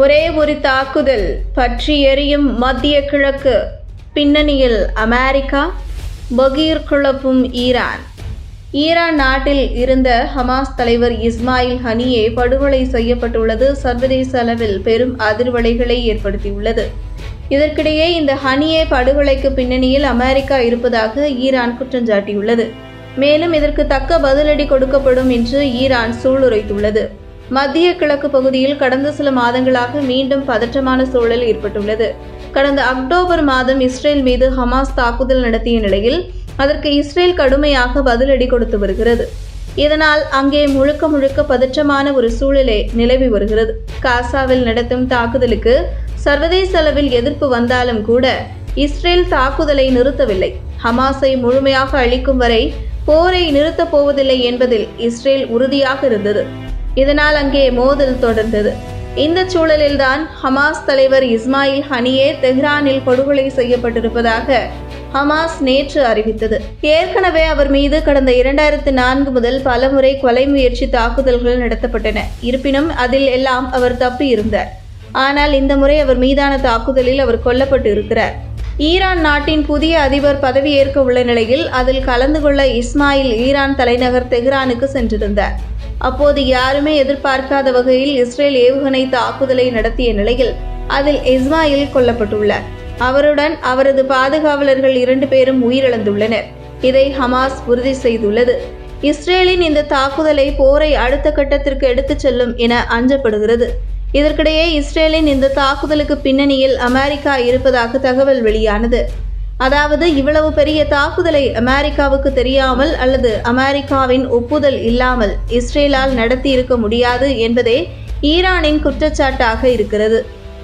ஒரே ஒரு தாக்குதல் பற்றி எரியும் மத்திய கிழக்கு பின்னணியில் அமெரிக்கா பகீர் குழப்பும் ஈரான். ஈரான் நாட்டில் இருந்த ஹமாஸ் தலைவர் இஸ்மாயில் ஹனியே படுகொலை செய்யப்பட்டுள்ளது. சர்வதேச அளவில் பெரும் அதிர்வலைகளை ஏற்படுத்தியுள்ளது. இதற்கிடையே இந்த ஹனியே படுகொலைக்கு பின்னணியில் அமெரிக்கா இருப்பதாக ஈரான் குற்றம் சாட்டியுள்ளது. மேலும் இதற்கு தக்க பதிலடி கொடுக்கப்படும் என்று ஈரான் சூளுரைத்துள்ளது. மத்திய கிழக்கு பகுதியில் கடந்த சில மாதங்களாக மீண்டும் பதற்றமான சூழல் ஏற்பட்டுள்ளது. கடந்த அக்டோபர் மாதம் இஸ்ரேல் மீது ஹமாஸ் தாக்குதல் நடத்திய நிலையில் அதற்கு இஸ்ரேல் கடுமையாக பதிலடி கொடுத்து வருகிறது. இதனால் அங்கே முழுக்க முழுக்க பதற்றமான ஒரு சூழலே நிலவி வருகிறது. காசாவில் நடத்தும் தாக்குதலுக்கு சர்வதேச அளவில் எதிர்ப்பு வந்தாலும் கூட இஸ்ரேல் தாக்குதலை நிறுத்தவில்லை. ஹமாஸை முழுமையாக அழிக்கும் வரை போரை நிறுத்தப் போவதில்லை என்பதில் இஸ்ரேல் உறுதியாக இருந்தது. இதனால் அங்கே மோதல் தொடர்ந்தது. இந்த சூழலில்தான் ஹமாஸ் தலைவர் இஸ்மாயில் ஹனியே தெஹ்ரானில் படுகொலை செய்யப்பட்டிருப்பதாக ஹமாஸ் நேற்று அறிவித்தது. ஏற்கனவே அவர் மீது கடந்த இரண்டாயிரத்து நான்கு முதல் பலமுறை கொலை முயற்சி தாக்குதல்கள் நடத்தப்பட்டன. இருப்பினும் அதில் எல்லாம் அவர் தப்பி இருந்தார். ஆனால் இந்த முறை அவர் மீதான தாக்குதலில் அவர் கொல்லப்பட்டு இருக்கிறார். ஈரான் நாட்டின் புதிய அதிபர் பதவியேற்க உள்ள நிலையில் அதில் கலந்து கொள்ள இஸ்மாயில் ஈரான் தலைநகர் தெஹ்ரானுக்கு சென்றிருந்தார். அப்போது யாருமே எதிர்பார்க்காத வகையில் இஸ்ரேல் ஏவுகணை தாக்குதலை நடத்திய நிலையில் அதில் இஸ்மாயில் கொல்லப்பட்டுள்ளார் அவருடன் அவரது பாதுகாவலர்கள் இரண்டு பேரும் உயிரிழந்துள்ளனர். இதை ஹமாஸ் உறுதி செய்துள்ளது. இஸ்ரேலின் இந்த தாக்குதலை போரை அடுத்த கட்டத்திற்கு எடுத்துச் செல்லும் என அஞ்சப்படுகிறது. இதற்கிடையே இஸ்ரேலின் இந்த தாக்குதலுக்கு பின்னணியில் அமெரிக்கா இருப்பதாக தகவல் வெளியானது. அதாவது இவ்வளவு பெரிய தாக்குதலை அமெரிக்காவுக்கு தெரியாமல் அல்லது அமெரிக்காவின் ஒப்புதல் இல்லாமல் இஸ்ரேலால் நடத்தி இருக்க முடியாது என்பதே ஈரானின் குற்றச்சாட்டாக இருக்கிறது.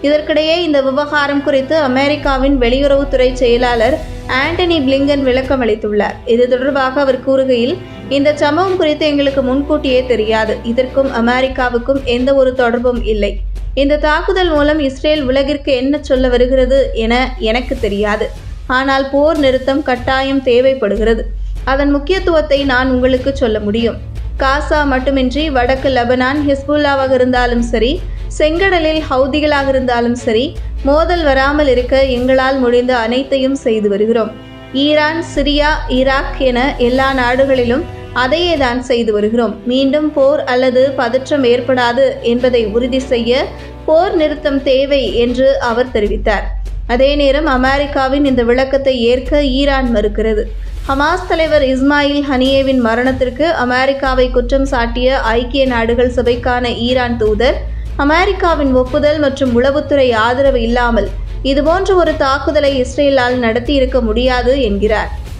இதற்கிடையே இந்த விவகாரம் குறித்து அமெரிக்காவின் வெளியுறவுத்துறை செயலாளர் ஆண்டனி பிளிங்கன் விளக்கம் அளித்துள்ளார். இது தொடர்பாக அவர் கூறுகையில் இந்த சம்பவம் குறித்து எங்களுக்கு முன்கூட்டியே தெரியாது. இதற்கும் அமெரிக்காவுக்கும் எந்த ஒரு தொடர்பும் இல்லை. இந்த தாக்குதல் மூலம் இஸ்ரேல் உலகிற்கு என்ன சொல்ல வருகிறது என எனக்கு தெரியாது. ஆனால் போர் நிறுத்தம் கட்டாயம் தேவைப்படுகிறது. அதன் முக்கியத்துவத்தை நான் உங்களுக்கு சொல்ல முடியும். காசா மட்டுமின்றி வடக்கு லெபனான் ஹிஸ்புல்லாவாக இருந்தாலும் சரி செங்கடலில் ஹவுதிகளாக இருந்தாலும் சரி மோதல் வராமல் இருக்க எங்களால் முடிந்த அனைத்தையும் செய்து வருகிறோம். ஈரான் சிரியா ஈராக் என எல்லா நாடுகளிலும் அதையே தான் செய்து வருகிறோம். மீண்டும் போர் அல்லது பதற்றம் ஏற்படாது என்பதை உறுதி செய்ய போர் நிறுத்தம் தேவை என்று அவர் தெரிவித்தார். அதே நேரம் அமெரிக்காவின் இந்த விளக்கத்தை ஏற்க ஈரான் மறுக்கிறது. ஹமாஸ் தலைவர் இஸ்மாயில் ஹனியேவின் மரணத்திற்கு அமெரிக்காவை குற்றம் சாட்டிய ஐக்கிய நாடுகள் சபைக்கான ஈரான் தூதர் அமெரிக்காவின் ஒப்புதல் மற்றும் உளவுத்துறை ஆதரவு இல்லாமல் இதுபோன்ற ஒரு தாக்குதலை இஸ்ரேலால் நடத்தியிருக்க முடியாது என்கிறார்.